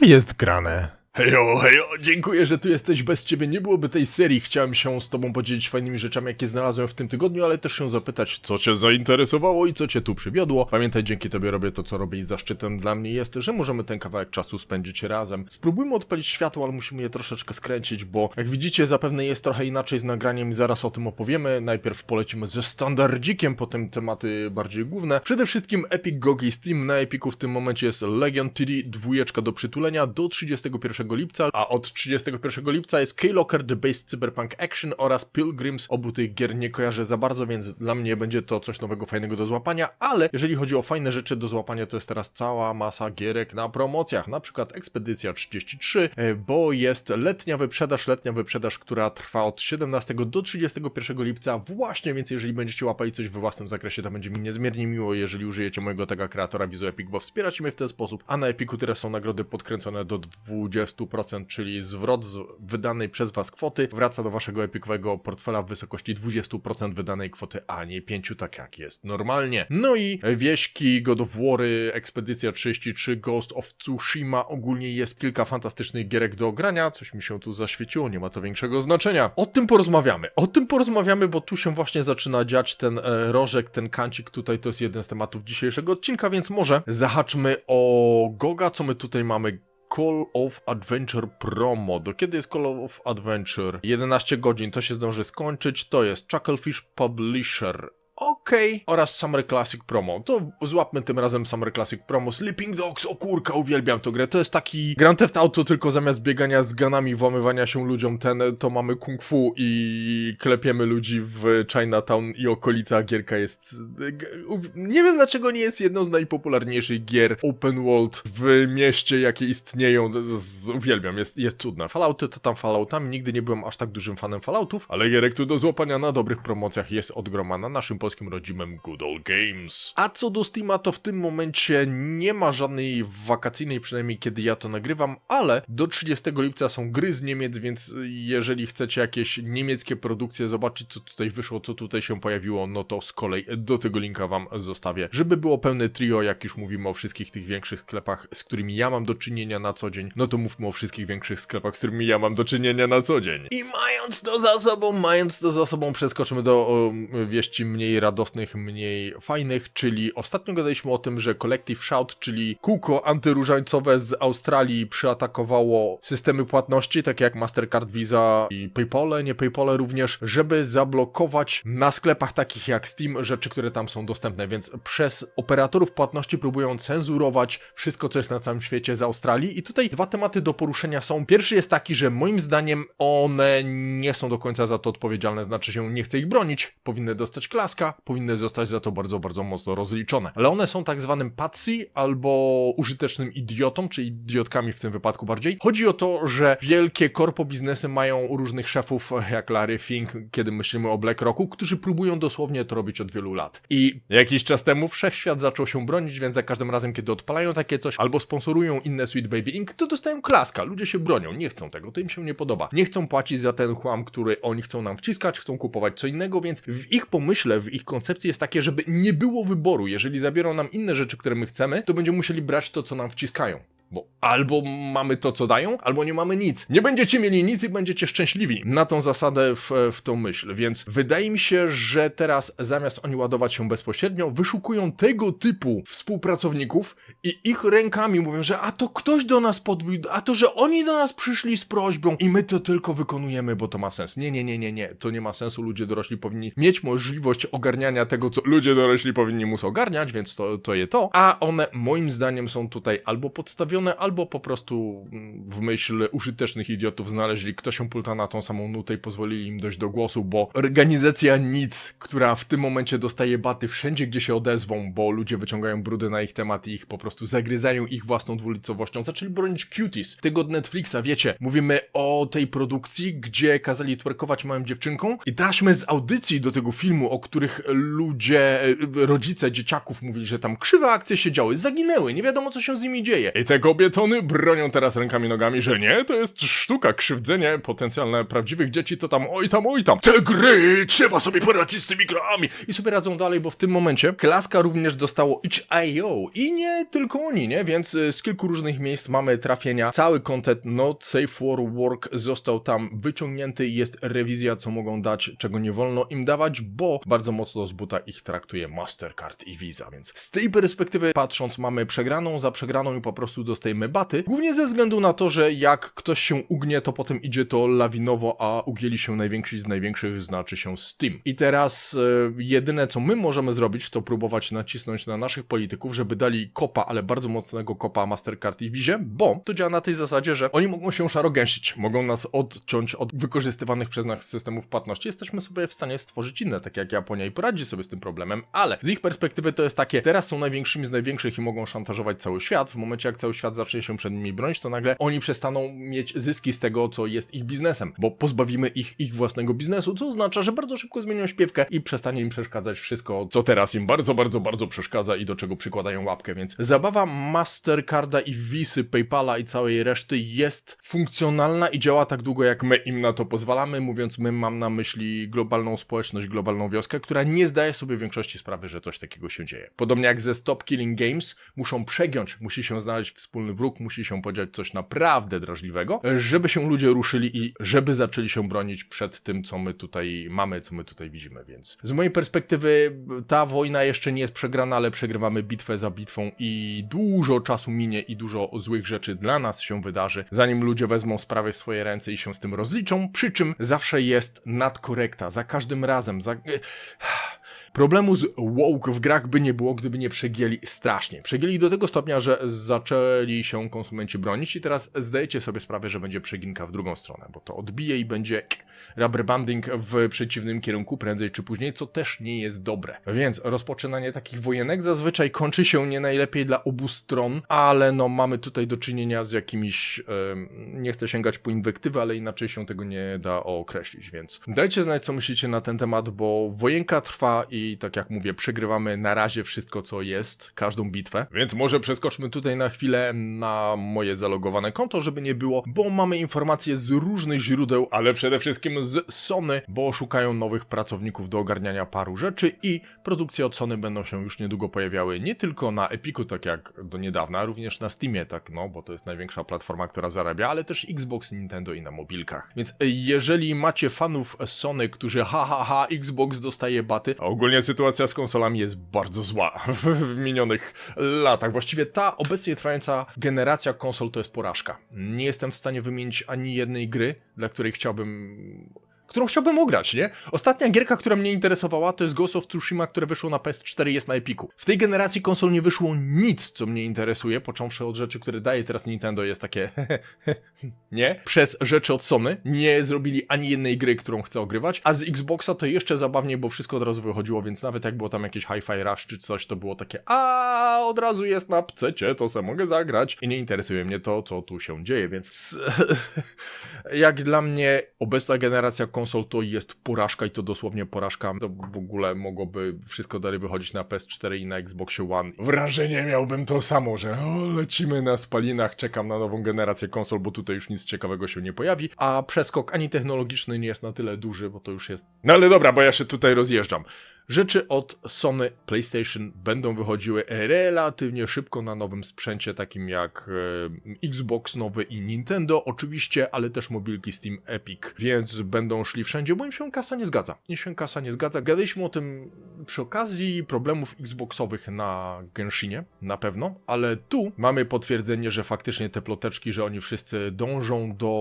jest grane? Hejo, hejo, dziękuję, że tu jesteś. Bez ciebie nie byłoby tej serii. Chciałem się z tobą podzielić fajnymi rzeczami, jakie znalazłem w tym tygodniu, ale też się zapytać, co cię zainteresowało i co cię tu przywiodło. Pamiętaj, dzięki tobie robię to, co robię i zaszczytem dla mnie jest, że możemy ten kawałek czasu spędzić razem. Spróbujmy odpalić światło, ale musimy je troszeczkę skręcić, bo jak widzicie, zapewne jest trochę inaczej z nagraniem i zaraz o tym opowiemy. Najpierw polecimy ze standardzikiem, potem tematy bardziej główne. Przede wszystkim Epic Gogi Steam. Na Epiku w tym momencie jest Legion TD, dwójeczka do przytulenia do 31 lipca, a od 31 lipca jest K-Locker The Base Cyberpunk Action oraz Pilgrims. Obu tych gier nie kojarzę za bardzo, więc dla mnie będzie to coś nowego, fajnego do złapania, ale jeżeli chodzi o fajne rzeczy do złapania, to jest teraz cała masa gierek na promocjach, na przykład Ekspedycja 33, e, bo jest letnia wyprzedaż, letnia wyprzedaż, która trwa od 17 do 31 lipca właśnie, więc jeżeli będziecie łapali coś we własnym zakresie, to będzie mi niezmiernie miło, jeżeli użyjecie mojego taga kreatora Vizu Epic, bo wspieracie mnie w ten sposób, a na Epiku teraz są nagrody podkręcone do 20%, czyli zwrot z wydanej przez was kwoty wraca do waszego epikowego portfela w wysokości 20% wydanej kwoty, a nie 5, tak jak jest normalnie. No i wieśki, God of War'y, Ekspedycja 33, Ghost of Tsushima, ogólnie jest kilka fantastycznych gierek do grania, coś mi się tu zaświeciło, nie ma to większego znaczenia. O tym porozmawiamy, o tym porozmawiamy, bo tu się właśnie zaczyna dziać ten e, rożek, ten kancik tutaj, to jest jeden z tematów dzisiejszego odcinka, więc może zahaczmy o Goga, co my tutaj mamy. Call of Adventure Promo. Do kiedy jest Call of Adventure? 11 godzin, to się zdąży skończyć. To jest Chucklefish Publisher. Okej. Oraz Summer Classic Promo. To złapmy tym razem Summer Classic Promo. Sleeping Dogs, o kurka, uwielbiam tę grę. To jest taki Grand Theft Auto, tylko zamiast biegania z ganami, włamywania się ludziom ten, to mamy kung fu i klepiemy ludzi w Chinatown i okolicach. Gierka jest... Nie wiem dlaczego nie jest jedną z najpopularniejszych gier open world w mieście, jakie istnieją. Uwielbiam, jest, jest cudna. Fallouty to tam Falloutami, nigdy nie byłem aż tak dużym fanem Falloutów, ale gierek tu do złapania na dobrych promocjach jest od groma na naszym polskim rodzimem Good Old Games. A co do Steama, to w tym momencie nie ma żadnej wakacyjnej, przynajmniej kiedy ja to nagrywam, ale do 30 lipca są gry z Niemiec, więc jeżeli chcecie jakieś niemieckie produkcje zobaczyć, co tutaj wyszło, co tutaj się pojawiło, no to z kolei do tego linka wam zostawię, żeby było pełne trio, jak już mówimy o wszystkich tych większych sklepach, z którymi ja mam do czynienia na co dzień, no to mówmy o wszystkich większych sklepach, z którymi ja mam do czynienia na co dzień. I mając to za sobą, mając to za sobą, przeskoczmy do o, wieści mniej radosnych, mniej fajnych, czyli ostatnio gadaliśmy o tym, że Collective Shout, czyli kółko antyróżańcowe z Australii przyatakowało systemy płatności, takie jak Mastercard, Visa i Paypal, nie Paypal również, żeby zablokować na sklepach takich jak Steam rzeczy, które tam są dostępne, więc przez operatorów płatności próbują cenzurować wszystko, co jest na całym świecie z Australii. I tutaj dwa tematy do poruszenia są. Pierwszy jest taki, że moim zdaniem one nie są do końca za to odpowiedzialne, znaczy się nie chcę ich bronić, powinny dostać klaska, powinny zostać za to bardzo, bardzo mocno rozliczone. Ale one są tak zwanym patsy albo użytecznym idiotą, czy idiotkami w tym wypadku bardziej. Chodzi o to, że wielkie korpo biznesy mają różnych szefów, jak Larry Fink, kiedy myślimy o BlackRocku, którzy próbują dosłownie to robić od wielu lat. I jakiś czas temu wszechświat zaczął się bronić, więc za każdym razem, kiedy odpalają takie coś, albo sponsorują inne Sweet Baby Inc., to dostają klaska. Ludzie się bronią, nie chcą tego, to im się nie podoba. Nie chcą płacić za ten chłam, który oni chcą nam wciskać, chcą kupować co innego, więc w ich pomyśle, w ich koncepcji jest takie, żeby nie było wyboru. Jeżeli zabiorą nam inne rzeczy, które my chcemy, to będziemy musieli brać to, co nam wciskają. Bo albo mamy to, co dają, albo nie mamy nic. Nie będziecie mieli nic i będziecie szczęśliwi. Na tą zasadę w, w tą myśl. Więc wydaje mi się, że teraz zamiast oni ładować się bezpośrednio, wyszukują tego typu współpracowników i ich rękami mówią, że a to ktoś do nas podbił, a to, że oni do nas przyszli z prośbą i my to tylko wykonujemy, bo to ma sens. Nie, nie, nie, nie, nie. To nie ma sensu. Ludzie dorośli powinni mieć możliwość ogarniania tego, co ludzie dorośli powinni móc ogarniać, więc to, to je to. A one moim zdaniem są tutaj albo podstawione, albo po prostu mm, w myśl użytecznych idiotów znaleźli kto się pulta na tą samą nutę i pozwolili im dojść do głosu, bo organizacja nic, która w tym momencie dostaje baty wszędzie, gdzie się odezwą, bo ludzie wyciągają brudy na ich temat i ich po prostu zagryzają ich własną dwulicowością, zaczęli bronić cuties. Tego Netflixa, wiecie, mówimy o tej produkcji, gdzie kazali twerkować małym dziewczynkom i taśmy z audycji do tego filmu, o których ludzie, rodzice dzieciaków mówili, że tam krzywe akcje się działy, zaginęły, nie wiadomo co się z nimi dzieje. I tego kobietony bronią teraz rękami nogami, że nie, to jest sztuka, krzywdzenie potencjalne prawdziwych dzieci, to tam oj tam, oj tam. Te gry, trzeba sobie poradzić z tymi grami. I sobie radzą dalej, bo w tym momencie klaska również dostało itch.io i nie tylko oni, nie? Więc y, z kilku różnych miejsc mamy trafienia. Cały content Not Safe for Work został tam wyciągnięty i jest rewizja, co mogą dać, czego nie wolno im dawać, bo bardzo mocno z buta ich traktuje Mastercard i Visa, więc z tej perspektywy patrząc mamy przegraną za przegraną i po prostu dostajemy baty, głównie ze względu na to, że jak ktoś się ugnie, to potem idzie to lawinowo, a ugięli się najwięksi z największych, znaczy się Steam. I teraz e, jedyne co my możemy zrobić, to próbować nacisnąć na naszych polityków, żeby dali kopa, ale bardzo mocnego kopa Mastercard i Vizie, bo to działa na tej zasadzie, że oni mogą się szarogęsić, mogą nas odciąć od wykorzystywanych przez nas systemów płatności. Jesteśmy sobie w stanie stworzyć inne, tak jak Japonia i poradzi sobie z tym problemem, ale z ich perspektywy to jest takie, teraz są największymi z największych i mogą szantażować cały świat. W momencie jak cały świat zacznie się przed nimi bronić, to nagle oni przestaną mieć zyski z tego, co jest ich biznesem, bo pozbawimy ich ich własnego biznesu, co oznacza, że bardzo szybko zmienią śpiewkę i przestanie im przeszkadzać wszystko, co teraz im bardzo, bardzo, bardzo przeszkadza i do czego przykładają łapkę, więc zabawa Mastercarda i Visy, Paypala i całej reszty jest funkcjonalna i działa tak długo, jak my im na to pozwalamy. Mówiąc my, mam na myśli globalną społeczność, globalną wioskę, która nie zdaje sobie w większości sprawy, że coś takiego się dzieje. Podobnie jak ze Stop Killing Games, muszą przegiąć, musi się znaleźć wspólny wróg, musi się podziać coś naprawdę drażliwego, żeby się ludzie ruszyli i żeby zaczęli się bronić przed tym, co my tutaj mamy, co my tutaj widzimy, więc z mojej perspektywy ta wojna jeszcze nie jest przegrana, ale przegrywamy bitwę za bitwą i dużo czasu minie i dużo złych rzeczy dla nas się wydarzy, zanim ludzie wezmą sprawy w swoje ręce i się z tym rozliczą, przy czym zawsze jest nadkorekta, za każdym razem, za... Problemu z woke w grach by nie było, gdyby nie przegięli strasznie. Przegięli do tego stopnia, że zaczęli się konsumenci bronić i teraz zdajecie sobie sprawę, że będzie przeginka w drugą stronę, bo to odbije i będzie rubber banding w przeciwnym kierunku prędzej czy później, co też nie jest dobre. Więc rozpoczynanie takich wojenek zazwyczaj kończy się nie najlepiej dla obu stron, ale no mamy tutaj do czynienia z jakimiś, em, nie chcę sięgać po inwektywy, ale inaczej się tego nie da określić, więc dajcie znać co myślicie na ten temat, bo wojenka trwa i tak jak mówię, przegrywamy na razie wszystko co jest, każdą bitwę, więc może przeskoczmy tutaj na chwilę na moje zalogowane konto, żeby nie było, bo mamy informacje z różnych źródeł, ale przede wszystkim z Sony, bo szukają nowych pracowników do ogarniania paru rzeczy i produkcje od Sony będą się już niedługo pojawiały nie tylko na Epiku, tak jak do niedawna, również na Steamie, tak no, bo to jest największa platforma, która zarabia, ale też Xbox, Nintendo i na mobilkach. Więc jeżeli macie fanów Sony, którzy ha ha ha, Xbox dostaje baty, a ogólnie sytuacja z konsolami jest bardzo zła w minionych latach. Właściwie ta obecnie trwająca generacja konsol to jest porażka. Nie jestem w stanie wymienić ani jednej gry, dla której chciałbym którą chciałbym ograć, nie? Ostatnia gierka, która mnie interesowała, to jest Ghost of Tsushima, które wyszło na PS4 i jest na Epiku. W tej generacji konsol nie wyszło nic, co mnie interesuje, począwszy od rzeczy, które daje teraz Nintendo, jest takie nie? Przez rzeczy od Sony nie zrobili ani jednej gry, którą chcę ogrywać, a z Xboxa to jeszcze zabawniej, bo wszystko od razu wychodziło, więc nawet jak było tam jakieś Hi-Fi Rush czy coś, to było takie a od razu jest na pcecie, to se mogę zagrać i nie interesuje mnie to, co tu się dzieje, więc jak dla mnie obecna generacja konsol to jest porażka i to dosłownie porażka. To w ogóle mogłoby wszystko dalej wychodzić na PS4 i na Xboxie One. Wrażenie miałbym to samo, że o, lecimy na spalinach, czekam na nową generację konsol, bo tutaj już nic ciekawego się nie pojawi, a przeskok ani technologiczny nie jest na tyle duży, bo to już jest... No ale dobra, bo ja się tutaj rozjeżdżam. Rzeczy od Sony PlayStation będą wychodziły relatywnie szybko na nowym sprzęcie, takim jak e, Xbox nowy i Nintendo, oczywiście, ale też mobilki Steam Epic, więc będą szli wszędzie, bo im się kasa nie zgadza. Im się kasa nie zgadza. Gadaliśmy o tym przy okazji problemów Xboxowych na Genshinie, na pewno, ale tu mamy potwierdzenie, że faktycznie te ploteczki, że oni wszyscy dążą do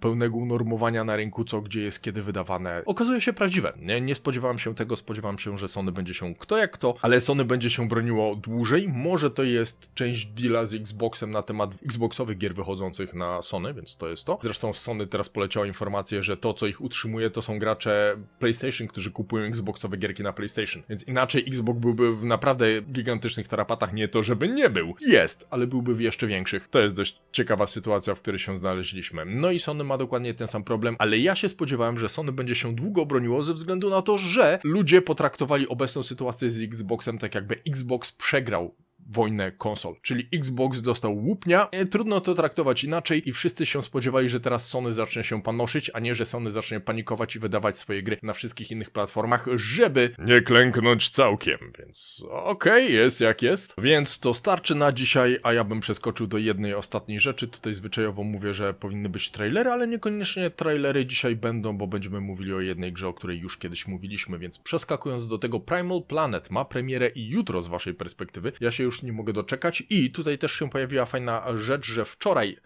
pełnego unormowania na rynku, co gdzie jest kiedy wydawane, okazuje się prawdziwe. Nie, nie spodziewałem się tego, spodziewałem się, że Sony będzie się kto jak kto, ale Sony będzie się broniło dłużej. Może to jest część deala z Xboxem na temat Xboxowych gier wychodzących na Sony, więc to jest to. Zresztą Sony teraz poleciała informacja, że to, co ich utrzymuje, to są gracze PlayStation, którzy kupują Xboxowe gierki na PlayStation. Więc inaczej Xbox byłby w naprawdę gigantycznych tarapatach, nie to, żeby nie był. Jest, ale byłby w jeszcze większych. To jest dość ciekawa sytuacja, w której się znaleźliśmy. No i Sony ma dokładnie ten sam problem, ale ja się spodziewałem, że Sony będzie się długo broniło ze względu na to, że ludzie potraktowali obecną sytuację z Xboxem tak jakby Xbox przegrał wojnę konsol. Czyli Xbox dostał łupnia, e, trudno to traktować inaczej i wszyscy się spodziewali, że teraz Sony zacznie się panoszyć, a nie, że Sony zacznie panikować i wydawać swoje gry na wszystkich innych platformach, żeby nie klęknąć całkiem, więc okej, jest jak jest. Więc to starczy na dzisiaj, a ja bym przeskoczył do jednej ostatniej rzeczy. Tutaj zwyczajowo mówię, że powinny być trailery, ale niekoniecznie trailery dzisiaj będą, bo będziemy mówili o jednej grze, o której już kiedyś mówiliśmy, więc przeskakując do tego Primal Planet ma premierę i jutro z waszej perspektywy. Ja się już nie mogę doczekać i tutaj też się pojawiła fajna rzecz, że wczoraj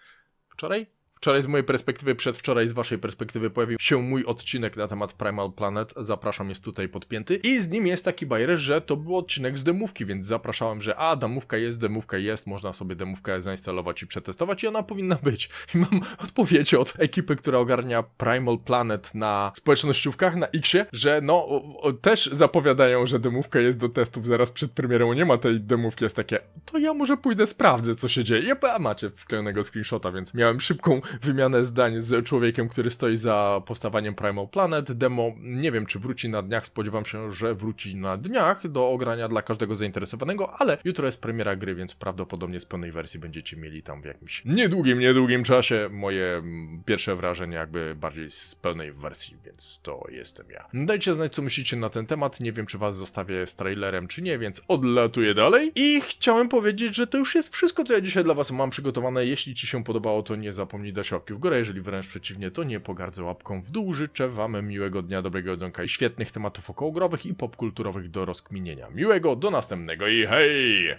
wczoraj? Wczoraj z mojej perspektywy, przedwczoraj z waszej perspektywy pojawił się mój odcinek na temat Primal Planet. Zapraszam, jest tutaj podpięty. I z nim jest taki bajer, że to był odcinek z demówki, więc zapraszałem, że a, demówka jest, demówka jest, można sobie demówkę zainstalować i przetestować i ona powinna być. I mam odpowiedź od ekipy, która ogarnia Primal Planet na społecznościówkach, na Xie, że no, o, o, też zapowiadają, że demówka jest do testów zaraz przed premierą, nie ma tej demówki, jest takie, to ja może pójdę sprawdzę, co się dzieje. Ja, a macie wklejonego screenshota, więc miałem szybką wymianę zdań z człowiekiem, który stoi za powstawaniem Primal Planet. Demo nie wiem, czy wróci na dniach, spodziewam się, że wróci na dniach do ogrania dla każdego zainteresowanego, ale jutro jest premiera gry, więc prawdopodobnie z pełnej wersji będziecie mieli tam w jakimś niedługim, niedługim czasie moje mm, pierwsze wrażenie jakby bardziej z pełnej wersji, więc to jestem ja. Dajcie znać, co myślicie na ten temat, nie wiem, czy was zostawię z trailerem, czy nie, więc odlatuję dalej i chciałem powiedzieć, że to już jest wszystko, co ja dzisiaj dla was mam przygotowane. Jeśli ci się podobało, to nie zapomnij dać łapki w górę, jeżeli wręcz przeciwnie, to nie pogardzę łapką w dół. Życzę wam miłego dnia, dobrego jedzonka i świetnych tematów okołogrowych i popkulturowych do rozkminienia. Miłego, do następnego i hej!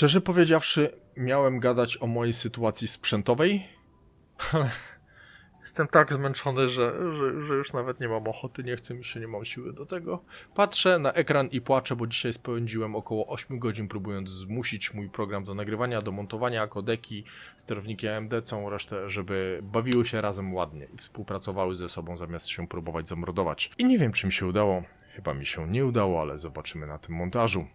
Szczerze powiedziawszy, miałem gadać o mojej sytuacji sprzętowej, ale jestem tak zmęczony, że, że, że już nawet nie mam ochoty, nie chcę się, nie mam siły do tego. Patrzę na ekran i płaczę, bo dzisiaj spędziłem około 8 godzin próbując zmusić mój program do nagrywania, do montowania, kodeki, sterowniki AMD, całą resztę, żeby bawiły się razem ładnie i współpracowały ze sobą zamiast się próbować zamordować. I nie wiem, czy mi się udało. Chyba mi się nie udało, ale zobaczymy na tym montażu.